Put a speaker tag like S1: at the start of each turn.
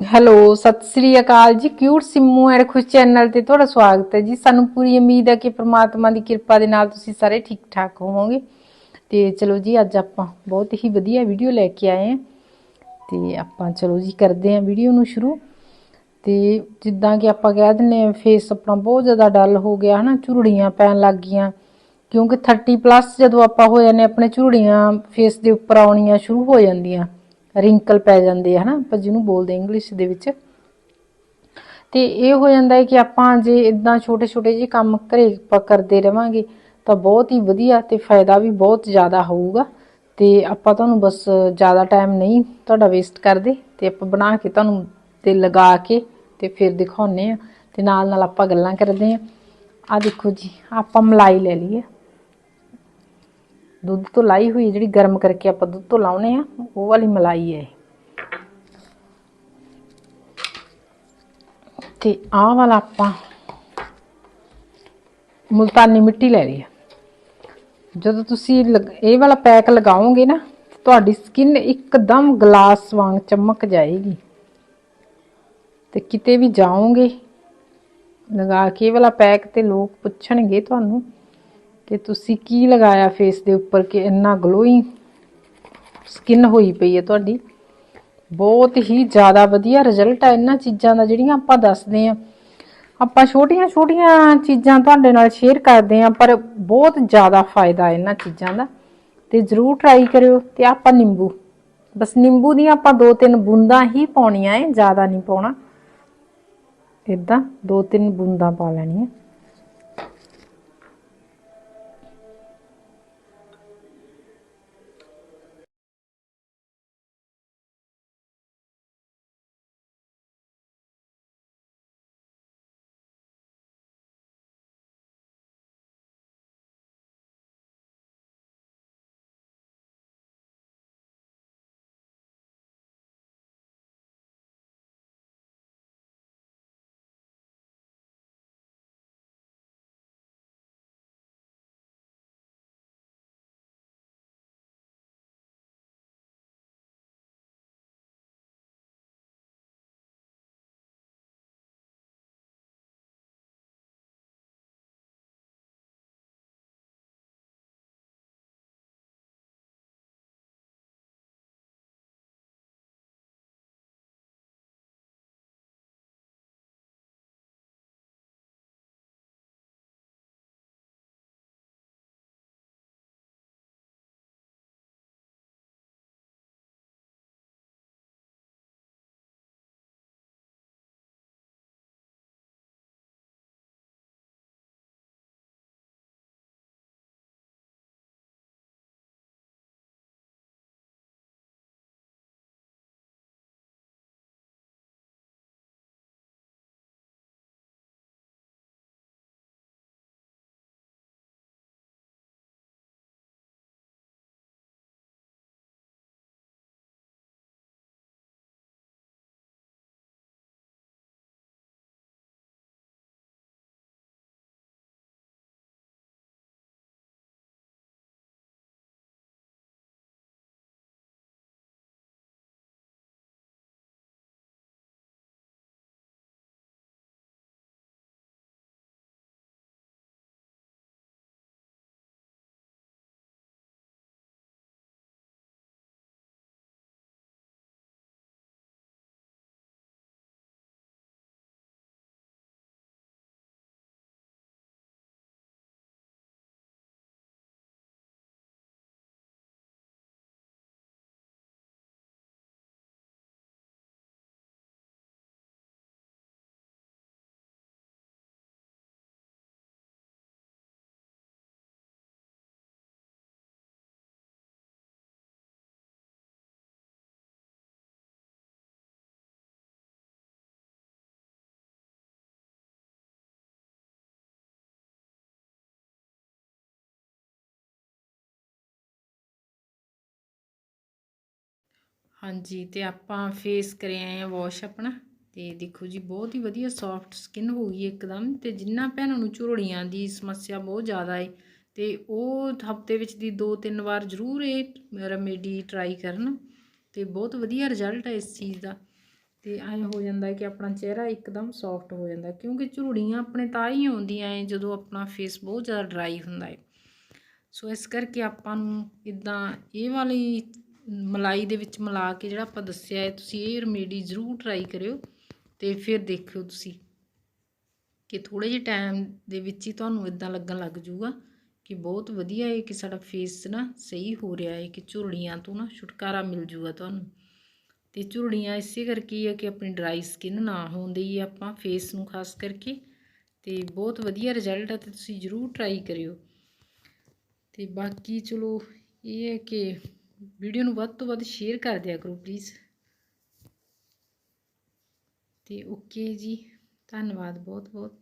S1: Hello, Sat Sri Akal ji. Cute Simmu and Khush channel ਤੇ ਤੁਹਾਡਾ ਸਵਾਗਤ ਹੈ ਜੀ। ਸਾਨੂੰ ਪੂਰੀ ਉਮੀਦ ਹੈ ਕਿ ਪ੍ਰਮਾਤਮਾ ਦੀ ਕਿਰਪਾ ਦੇ ਨਾਲ ਤੁਸੀਂ ਸਾਰੇ ਠੀਕ ਠਾਕ ਹੋਵੋਗੇ। ਤੇ ਚਲੋ ਜੀ, ਅੱਜ ਆਪਾਂ ਬਹੁਤ ਹੀ ਵਧੀਆ ਵੀਡੀਓ ਲੈ ਕੇ ਆਏ ਹਾਂ। ਤੇ ਆਪਾਂ ਚਲੋ ਜੀ, ਕਰਦੇ ਹਾਂ ਵੀਡੀਓ ਨੂੰ ਸ਼ੁਰੂ। ਤੇ ਜਿੱਦਾਂ ਕਿ ਆਪਾਂ ਕਹਿ ਦਿੰਨੇ ਆ ਫੇਸ ਆਪਣਾ ਬਹੁਤ ਜ਼ਿਆਦਾ ਡਲ ਹੋ ਗਿਆ, ਹਨਾ? ਝੁਰੜੀਆਂ ਪੈਣ ਲੱਗ ਗਈਆਂ। ਕਿਉਂਕਿ 30 ਪਲੱਸ ਜਦੋਂ ਆਪਾਂ ਹੋ ਜਾਂਦੇ ਆਪਣੇ ਝੁਰੜੀਆਂ ਫੇਸ ਦੇ ਉੱਪਰ ਆਉਣੀਆਂ ਸ਼ੁਰੂ ਹੋ ਜਾਂਦੀਆਂ। ਰਿੰਕਲ ਪੈ ਜਾਂਦੇ ਆ, ਹਨਾ? ਆਪਾਂ ਜਿਹਨੂੰ ਬੋਲਦੇ ਇੰਗਲਿਸ਼ ਦੇ ਵਿੱਚ। ਤੇ ਇਹ ਹੋ ਜਾਂਦਾ ਹੈ ਕਿ ਆਪਾਂ ਜੇ ਇਦਾਂ ਛੋਟੇ ਛੋਟੇ ਜਿਹੇ ਕੰਮ ਘਰੇ ਆਪਾਂ ਕਰਦੇ ਰਵਾਂਗੇ, ਤਾਂ ਬਹੁਤ ਹੀ ਵਧੀਆ ਤੇ ਫਾਇਦਾ ਵੀ ਬਹੁਤ ਜ਼ਿਆਦਾ ਹੋਊਗਾ। ਤੇ ਆਪਾਂ ਤੁਹਾਨੂੰ ਬਸ ਜ਼ਿਆਦਾ ਟਾਈਮ ਨਹੀਂ ਤੁਹਾਡਾ ਵੇਸਟ ਕਰਦੇ, ਤੇ ਆਪਾਂ ਬਣਾ ਕੇ ਤੁਹਾਨੂੰ ਤੇ ਲਗਾ ਕੇ ਤੇ ਫਿਰ ਦਿਖਾਉਨੇ ਆ ਤੇ ਨਾਲ ਨਾਲ ਆਪਾਂ ਗੱਲਾਂ ਕਰਦੇ ਆ ਆ ਦੇਖੋ ਜੀ, ਆਪਾਂ ਮਲਾਈ ਲੈ ਲਈ ਹੈ। ਦੁੱਧ ਤੋਂ ਲਾਈ ਹੋਈ ਜਿਹੜੀ ਗਰਮ ਕਰਕੇ ਆਪਾਂ ਦੁੱਧ ਤੋਂ ਲਾਉਨੇ ਆ, ਉਹ ਵਾਲੀ ਮਲਾਈ ਹੈ ਤੇ ਆਹ ਵਾਲਾ ਆਪਾਂ ਮੁਲਤਾਨੀ ਮਿੱਟੀ ਲੈ ਲਈ ਹੈ ਜਦੋਂ ਤੁਸੀਂ ਲਗ- ਇਹ ਵਾਲਾ ਪੈਕ ਲਗਾਓਗੇ ਨਾ, ਤੁਹਾਡੀ ਸਕਿਨ ਇੱਕਦਮ ਗਲਾਸ ਵਾਂਗ ਚਮਕ ਜਾਏਗੀ। ਤੇ ਕਿਤੇ ਵੀ ਜਾਓਗੇ, ਲਗਾ ਕੇ ਇਹ ਵਾਲਾ ਪੈਕ ਤੇ ਲੋਕ ਪੁੱਛਣਗੇ ਤੁਹਾਨੂੰ ਕਿ ਤੁਸੀਂ ਕੀ ਲਗਾਇਆ ਫੇਸ ਦੇ ਉੱਪਰ ਕਿ ਇੰਨਾ ਗਲੋਇੰਗ ਸਕਿਨ ਹੋਈ ਪਈ ਹੈ ਤੁਹਾਡੀ? ਬਹੁਤ ਹੀ ਜ਼ਿਆਦਾ ਵਧੀਆ ਰਿਜ਼ਲਟ ਆ ਇਹਨਾਂ ਚੀਜ਼ਾਂ ਦਾ ਜਿਹੜੀਆਂ ਆਪਾਂ ਦੱਸਦੇ ਆ ਆਪਾਂ ਛੋਟੀਆਂ ਛੋਟੀਆਂ ਚੀਜ਼ਾਂ ਤੁਹਾਡੇ ਨਾਲ ਸ਼ੇਅਰ ਕਰਦੇ ਆ ਪਰ ਬਹੁਤ ਜ਼ਿਆਦਾ ਫਾਇਦਾ ਇਹਨਾਂ ਚੀਜ਼ਾਂ ਦਾ। ਤੇ ਜਰੂਰ ਟਰਾਈ ਕਰਿਓ ਤੇ ਆਪਾਂ ਨਿੰਬੂ, ਬਸ ਨਿੰਬੂ ਦੀਆਂ ਆਪਾਂ ਦੋ ਤਿੰਨ ਬੂੰਦਾਂ ਹੀ ਪਾਉਣੀਆਂ ਏ ਜ਼ਿਆਦਾ ਨਹੀਂ ਪਾਉਣਾ। ਇਦਾਂ ਦੋ ਤਿੰਨ ਬੂੰਦਾਂ ਪਾ ਲੈਣੀਆਂ। ਹਾਂਜੀ, ਤੇ ਆਪਾਂ ਫੇਸ ਕਰਿਆ ਆਏ ਆ ਵਾਸ਼ ਆਪਣਾ। ਤੇ ਦੇਖੋ ਜੀ, ਬਹੁਤ ਹੀ ਵਧੀਆ ਸੌਫਟ ਸਕਿਨ ਹੋ ਗਈ ਇੱਕਦਮ। ਤੇ ਜਿੰਨਾ ਭੈਣਾਂ ਨੂੰ ਝੁਰੜੀਆਂ ਦੀ ਸਮੱਸਿਆ ਬਹੁਤ ਜ਼ਿਆਦਾ ਹੈ ਤੇ ਉਹ ਹਫ਼ਤੇ ਵਿੱਚ ਦੀ ਦੋ ਤਿੰਨ ਵਾਰ ਜ਼ਰੂਰ ਇਹ ਰੈਮੇਡੀ ਟਰਾਈ ਕਰਨ। ਤੇ ਬਹੁਤ ਵਧੀਆ ਰਿਜ਼ਲਟ ਹੈ ਇਸ ਚੀਜ਼ ਦਾ। ਤੇ ਐਂ ਹੋ ਜਾਂਦਾ ਕਿ ਆਪਣਾ ਚਿਹਰਾ ਇੱਕਦਮ ਸੌਫਟ ਹੋ ਜਾਂਦਾ, ਕਿਉਂਕਿ ਝੁਰੜੀਆਂ ਆਪਣੇ ਤਾਂ ਹੀ ਆਉਂਦੀਆਂ ਹੈ ਜਦੋਂ ਆਪਣਾ ਫੇਸ ਬਹੁਤ ਜ਼ਿਆਦਾ ਡਰਾਈ ਹੁੰਦਾ ਹੈ ਸੋ ਇਸ ਕਰਕੇ ਆਪਾਂ ਨੂੰ ਇਦਾਂ ਇਹ ਵਾਲੀ ਮਲਾਈ ਦੇ ਵਿੱਚ ਮਿਲਾ ਕੇ ਜਿਹੜਾ ਆਪਾਂ ਦੱਸਿਆ ਹੈ, ਤੁਸੀਂ ਇਹ ਰੈਮੇਡੀ ਜ਼ਰੂਰ ਟਰਾਈ ਕਰਿਓ ਤੇ ਫਿਰ ਦੇਖਿਓ ਤੁਸੀਂ ਕਿ ਥੋੜੇ ਜਿਹੇ ਟਾਈਮ ਦੇ ਵਿੱਚ ਹੀ ਤੁਹਾਨੂੰ ਇਦਾਂ ਲੱਗਣ ਲੱਗ ਜਾਊਗਾ ਕਿ ਬਹੁਤ ਵਧੀਆ ਹੈ ਕਿ ਸਾਡਾ ਫੇਸ ਨਾ ਸਹੀ ਹੋ ਰਿਹਾ ਹੈ ਕਿ ਝੁਰੜੀਆਂ ਤੋਂ ਨਾ ਛੁਟਕਾਰਾ ਮਿਲ ਜਾਊਗਾ ਤੁਹਾਨੂੰ। ਤੇ ਝੁਰੜੀਆਂ ਇਸੇ ਕਰਕੇ ਹੀ ਹੈ ਕਿ ਆਪਣੀ ਡਰਾਈ ਸਕਿਨ ਨਾ ਹੋਣ ਦੇਈਏ ਆਪਾਂ ਫੇਸ ਨੂੰ ਖਾਸ ਕਰਕੇ ਤੇ ਬਹੁਤ ਵਧੀਆ ਰਿਜ਼ਲਟ ਹੈ ਤੇ ਤੁਸੀਂ ਜ਼ਰੂਰ ਟਰਾਈ ਕਰਿਓ। ਤੇ ਬਾਕੀ ਚਲੋ ਇਹ ਹੈ ਕਿ ਵੀਡੀਓ ਨੂੰ ਵੱਧ ਤੋਂ ਵੱਧ ਸ਼ੇਅਰ ਕਰ ਦਿਆ ਕਰੋ ਪਲੀਜ਼ ਤੇ ਓਕੇ ਜੀ, ਧੰਨਵਾਦ ਬਹੁਤ ਬਹੁਤ